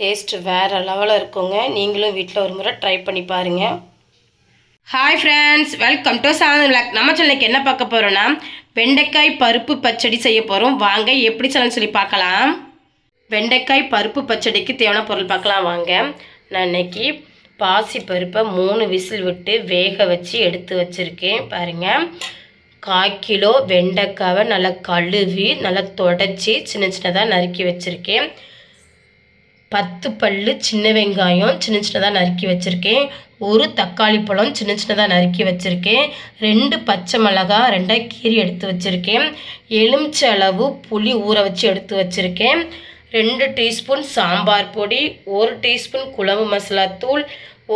Taste வேறு லெவலில் இருக்குங்க. நீங்களும் வீட்டில் ஒரு முறை ட்ரை பண்ணி பாருங்கள் hi friends welcome to Sadhan vlog நம்ம சேனலுக்கு என்ன பார்க்க போகிறோன்னா வெண்டைக்காய் பருப்பு பச்சடி செய்ய போகிறோம் வாங்க எப்படி செய்யணும்னு சொல்லி பார்க்கலாம். வெண்டைக்காய் பருப்பு பச்சடிக்கு தேவையான பொருள் பார்க்கலாம் வாங்க. நான் இன்றைக்கி பாசி பருப்பை மூணு விசில் விட்டு வேக வச்சு எடுத்து வச்சுருக்கேன் பாருங்கள் கால் கிலோ வெண்டைக்காவை நல்லா கழுவி நல்லா தொடச்சி சின்ன சின்னதாக நறுக்கி வச்சுருக்கேன். பத்து பல்லு சின்ன வெங்காயம் சின்ன சின்னதாக நறுக்கி வச்சுருக்கேன். ஒரு தக்காளி பழம் சின்ன சின்னதாக நறுக்கி வச்சுருக்கேன். ரெண்டு பச்சை மிளகா ரெண்டாக கீரி எடுத்து வச்சுருக்கேன். எலுமிச்சை அளவு புளி ஊற வச்சு எடுத்து வச்சுருக்கேன். ரெண்டு டீஸ்பூன் சாம்பார் பொடி ஒரு டீஸ்பூன் குழம்பு மசாலா தூள்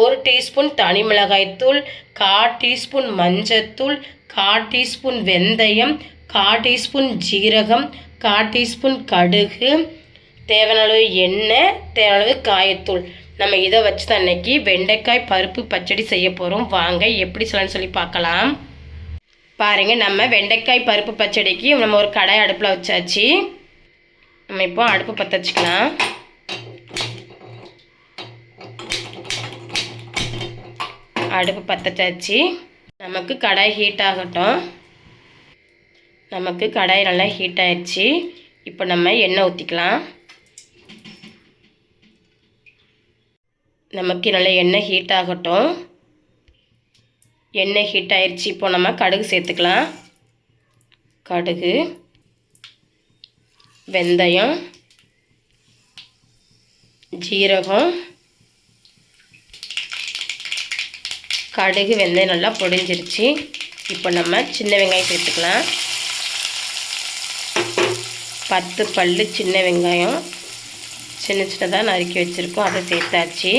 ஒரு டீஸ்பூன் தனி மிளகாய் தூள் கா டீஸ்பூன் மஞ்சத்தூள் கா டீஸ்பூன் வெந்தயம் கா டீஸ்பூன் ஜீரகம் கா டீஸ்பூன் கடுகு தேவையான அளவு எண்ணெய் தேவையான அளவு காயத்தூள். நம்ம இதை வச்சு தான் இன்னைக்கு வெண்டைக்காய் பருப்பு பச்சடி செய்ய போகிறோம் வாங்க எப்படி சொல்லலாம்னு சொல்லி பார்க்கலாம். பாருங்கள் நம்ம வெண்டைக்காய் பருப்பு பச்சடிக்கு நம்ம ஒரு கடாய் அடுப்பில் வச்சாச்சு. நம்ம இப்போ அடுப்பு பற்ற வச்சுக்கலாம் அடுப்பு பற்றச்சாச்சு நமக்கு கடாய் ஹீட் ஆகட்டும். நமக்கு கடாய் நல்லா ஹீட் ஆயிடுச்சு. இப்போ நம்ம எண்ணெய் ஊற்றிக்கலாம் நமக்கு நல்லா எண்ணெய் ஹீட் ஆகட்டும். எண்ணெய் ஹீட் ஆயிடுச்சு இப்போ நம்ம கடுகு சேர்த்துக்கலாம். கடுகு வெந்தயம் ஜீரகம் கடுகு வெந்தயம் நல்லா பொடிஞ்சிருச்சு. இப்போ நம்ம சின்ன வெங்காயம் சேர்த்துக்கலாம். பத்து பல் சின்ன வெங்காயம். சின்ன சின்னதாக நறுக்கி வச்சுருக்கோம் அதை சேர்த்தாச்சு.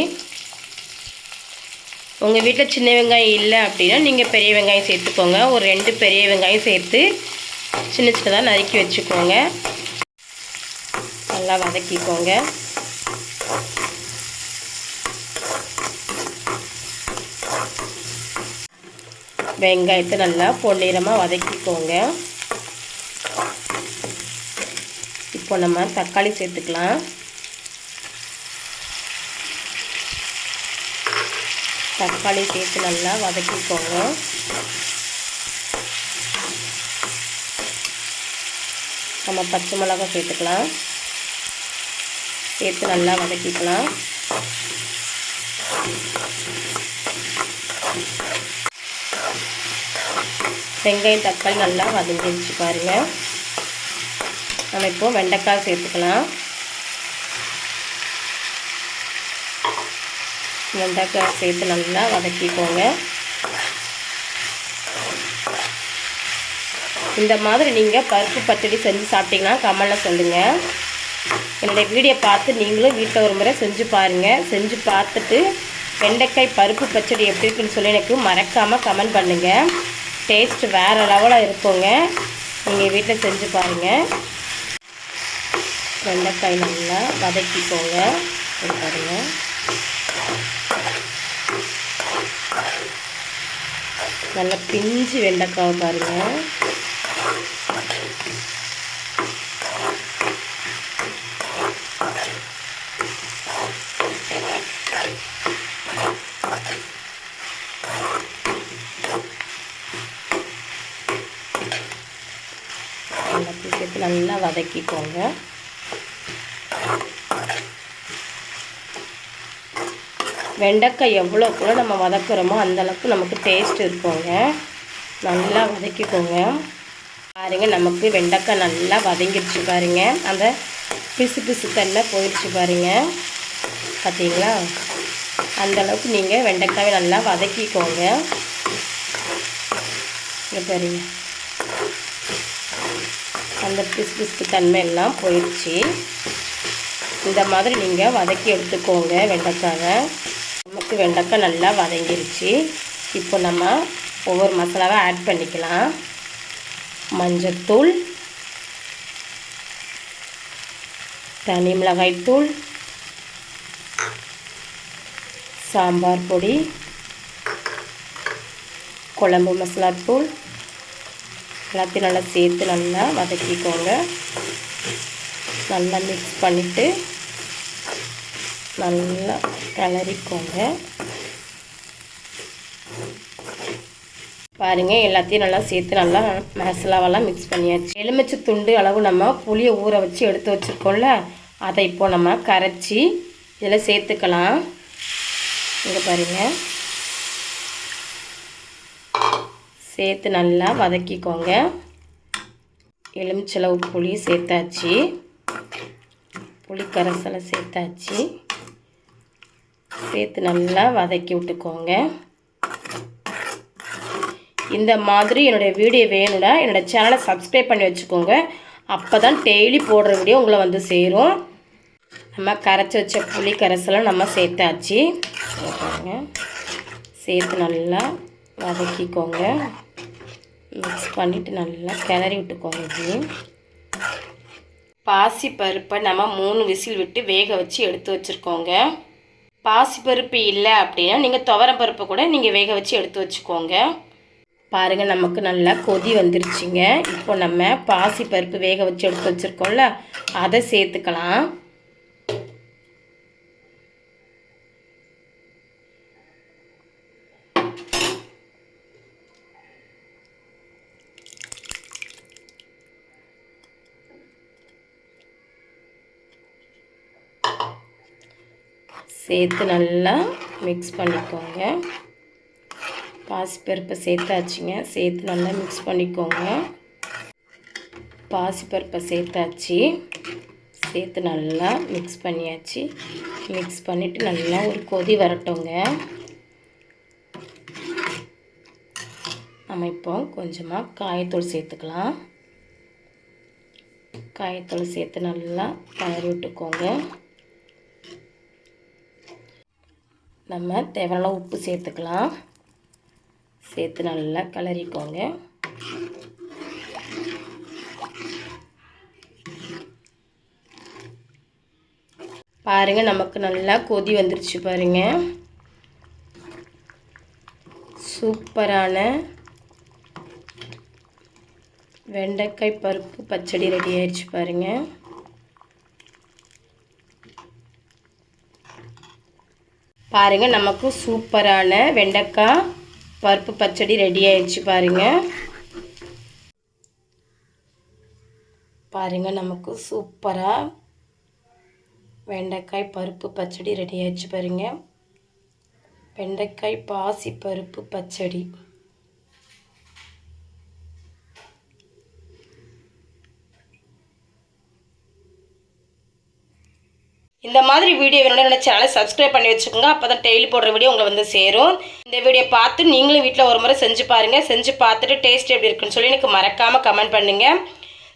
உங்கள் வீட்டில் சின்ன வெங்காயம் இல்லை அப்படின்னா நீங்கள் பெரிய வெங்காயம் சேர்த்துக்கோங்க. ஒரு ரெண்டு பெரிய வெங்காயம் சேர்த்து சின்ன சின்னதாக நறுக்கி வச்சுக்கோங்க. நல்லா வதக்கிக்கோங்க. வெங்காயத்தை நல்லா பொன்னிறமாக வதக்கிக்கோங்க. இப்போ நம்ம தக்காளி சேர்த்துக்கலாம். தக்காளி சேர்த்து நல்லா வதக்கிக்கோங்க. நம்ம பச்சை மிளகாய் சேர்த்துக்கலாம். சேர்த்து நல்லா வதக்கிக்கலாம். வெங்காயம் தக்காளி நல்லா வதங்கிடுச்சு பாருங்கள் நம்ம இப்போ வெண்டைக்காய் சேர்த்துக்கலாம். வெண்டைக்காய் சேர்த்து நல்லா வதக்கிக்கோங்க. இந்த மாதிரி நீங்கள் பருப்பு பச்சடி செஞ்சு சாப்பிட்டீங்கன்னா கமலில் சொல்லுங்கள் என்னுடைய வீடியோ பார்த்து நீங்களும் வீட்டில் ஒரு முறை செஞ்சு பாருங்கள் செஞ்சு பார்த்துட்டு வெண்டைக்காய் பருப்பு பச்சடி எப்படி இருக்குன்னு சொல்லி எனக்கு மறக்காமல் கமெண்ட் பண்ணுங்கள் டேஸ்ட் வேறு லெவலாக இருக்குங்க. நீங்கள் வீட்டில் செஞ்சு பாருங்கள் வெண்டைக்காய் நல்லா வதக்கிக்கோங்க. பாருங்கள் நல்லா பிஞ்சு வெண்டைக்காவை பாருங்கள் எல்லாத்தையும் நல்லா வதக்கிக்கோங்க. வெண்டைக்காய் கூட நம்ம வதக்குறோமோ அந்தளவுக்கு நமக்கு டேஸ்ட் இருக்குங்க. நல்லா வதக்கிக்கோங்க. பாருங்க நமக்கு வெண்டைக்காய் நல்லா வதங்கிடுச்சு பாருங்கள் அந்த பிசு பிசு தன்மை போயிடுச்சு பாருங்க. பார்த்தீங்களா அந்தளவுக்கு நீங்கள் வெண்டைக்காயை நல்லா வதக்கிக்கோங்க. இங்கே பாருங்க. அந்த பிசு பிசு தன்மை எல்லாம் போயிடுச்சு. இந்த மாதிரி நீங்கள் வதக்கி எடுத்துக்கோங்க வெண்டைக்காவை நமக்கு வெண்டைக்காய் நல்லா வதங்கிருச்சு. இப்போ நம்ம ஒவ்வொரு மசாலாவை ஆட் பண்ணிக்கலாம். மஞ்சத்தூள் தனி மிளகாய்த்தூள் சாம்பார் பொடி குழம்பு மசாலாத்தூள் எல்லாத்தையும் நல்லா சேர்த்து நல்லா வதக்கிக்கோங்க. நல்லா மிக்ஸ் பண்ணிவிட்டு நல்லா கிளறிக்கோங்க பாருங்கள் எல்லாத்தையும் நல்லா சேர்த்து நல்லா மசாலாவெல்லாம் மிக்ஸ் பண்ணியாச்சு. எலுமிச்சை துண்டு அளவு நம்ம புளியை ஊற வச்சு எடுத்து வச்சுருக்கோம்ல அதை இப்போ நம்ம கரைச்சி இதில் சேர்த்துக்கலாம். இங்கே பாருங்கள் சேர்த்து நல்லா வதக்கிக்கோங்க. எலுமிச்சளவு புளி சேர்த்தாச்சு. புளி கரைசலை சேர்த்தாச்சு. சேர்த்து நல்லா வதக்கி விட்டுக்கோங்க. இந்த மாதிரி என்னுடைய வீடியோ வேணும்னா என்னோடய சேனலை சப்ஸ்கிரைப் பண்ணி வச்சுக்கோங்க. அப்போ தான் டெய்லி போடுற வீடியோ உங்களை வந்து சேரும். நம்ம கரைச்சி வச்ச புளி கரைசலாம் நம்ம சேர்த்தாச்சு. பாருங்க சேர்த்து நல்லா வதக்கிக்கோங்க. மிக்ஸ் பண்ணிவிட்டு நல்லா கிளறி விட்டுக்கோங்க இது. பாசி பருப்பை நம்ம மூணு விசில் விட்டு வேக வச்சு எடுத்து வச்சுருக்கோங்க. பாசிப்பருப்பு இல்லை அப்படின்னா நீங்கள் துவரம் பருப்பு கூட நீங்கள் வேக வச்சு எடுத்து வச்சுக்கோங்க. பாருங்கள் நமக்கு நல்லா கொதி வந்துருச்சுங்க. இப்போ நம்ம பாசிப்பருப்பு வேக வச்சு எடுத்து வச்சுருக்கோம்ல அதை சேர்த்துக்கலாம். சேர்த்து நல்லா மிக்ஸ் பண்ணிக்கோங்க. பாசிப்பருப்பை சேர்த்தாச்சுங்க. சேர்த்து நல்லா மிக்ஸ் பண்ணிக்கோங்க. பாசிப்பருப்பை சேர்த்தாச்சு. சேர்த்து நல்லா மிக்ஸ் பண்ணியாச்சு. மிக்ஸ் பண்ணிவிட்டு நல்லா ஒரு கொதி வரட்டோங்க. நம்ம இப்போ கொஞ்சமாக காயத்தூள் சேர்த்துக்கலாம். காயத்தூள் சேர்த்து நல்லா கலரி விட்டுக்கோங்க. நம்ம தேவையான உப்பு சேர்த்துக்கலாம். சேர்த்து நல்லா கிளறிக்கோங்க. பாருங்க நமக்கு நல்லா கொதி வந்துருச்சு பாருங்க. சூப்பரான வெண்டைக்காய் பருப்பு பச்சடி ரெடி ஆயிடுச்சு பாருங்க. பாருங்கள் நமக்கு சூப்பரான வெண்டைக்காய் பருப்பு பச்சடி ரெடி ஆயிடுச்சு பாருங்கள் பாருங்கள் நமக்கு சூப்பராக வெண்டைக்காய் பருப்பு பச்சடி ரெடி ஆயிடுச்சு பாருங்கள் வெண்டைக்காய் பாசி பருப்பு பச்சடி. இந்த மாதிரி வீடியோ வேணும்னு என்னோட சேனலை சப்ஸ்கிரைப் பண்ணி வச்சுக்கோங்க. அப்போ தான் டெய்லி போடுற வீடியோ உங்களை வந்து சேரும். இந்த வீடியோ பார்த்து நீங்களும் வீட்டில் ஒரு முறை செஞ்சு பாருங்கள் செஞ்சு பார்த்துட்டு டேஸ்ட் எப்படி இருக்குன்னு சொல்லி எனக்கு மறக்காமல் கமெண்ட் பண்ணுங்கள்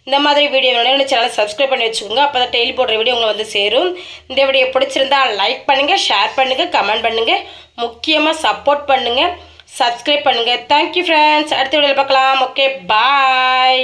இந்த மாதிரி வீடியோ வேணும் என்னோட சேனலை சப்ஸ்கிரைப் பண்ணி வச்சுக்கோங்க. அப்போ தான் டெய்லி போடுற வீடியோ உங்களை வந்து சேரும். இந்த வீடியோ பிடிச்சிருந்தா லைக் பண்ணுங்கள் ஷேர் பண்ணுங்கள் கமெண்ட் பண்ணுங்கள் முக்கியமாக சப்போர்ட் பண்ணுங்கள் சப்ஸ்கிரைப் பண்ணுங்கள் தேங்க்யூ ஃப்ரெண்ட்ஸ் அடுத்த வீடியோவில் பார்க்கலாம். Okay bye